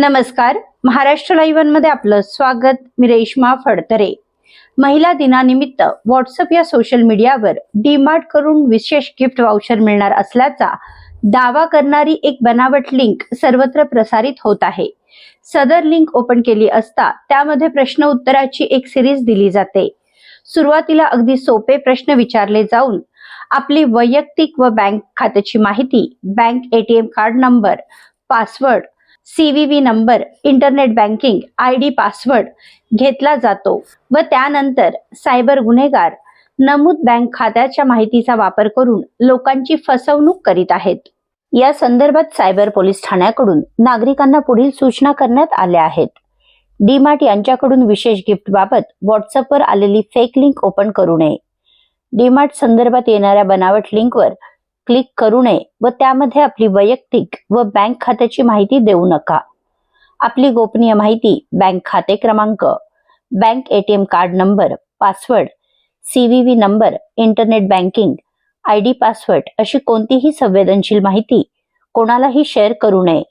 नमस्कार. महाराष्ट्र लाईव्हमध्ये आपलं स्वागत. मी रेश्मा फडतरे. महिला दिनानिमित्त व्हॉट्सअप या सोशल मीडियावर डीमार्ट करून विशेष गिफ्ट वाउचर मिळणार असल्याचा दावा करणारी एक बनावट लिंक सर्वत्र प्रसारित होत आहे. सदर लिंक ओपन केली असता त्यामध्ये प्रश्न उत्तराची एक सिरीज दिली जाते. सुरुवातीला अगदी सोपे प्रश्न विचारले जाऊन आपली वैयक्तिक व बँक खात्याची माहिती bank ATM card number password CVV number internet banking I D password घेतला जातो. व त्यानंतर सायबर गुन्हेगार नमूद बँक खात्याच्या माहितीचा वापर करून लोकांची फसवणूक करीत आहेत. या संदर्भात सायबर पोलीस ठाण्याकडून नागरिकांना पुढील सूचना करण्यात आल्या आहेत. डीमार्ट यांच्याकडून विशेष गिफ्ट बाबत व्हॉट्सअपवर आलेली फेक लिंक ओपन करू नये. डीमार्ट संदर्भात येणाऱ्या बनावट लिंकवर क्लिक करू नये व त्यामध्ये आपली वैयक्तिक व बँक खात्याची माहिती देऊ नका. आपली गोपनीय माहिती बँक खाते क्रमांक bank ATM card number password CVV number internet banking I D password अशी कोणतीही संवेदनशील माहिती कोणालाही शेअर करू नये.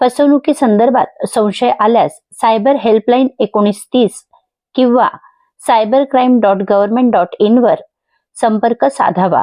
फसवणुकी संदर्भात संशय आल्यास सायबर हेल्पलाईन एकोणीस तीस किंवा cyber crime dot government dot इनवर संपर्क साधावा.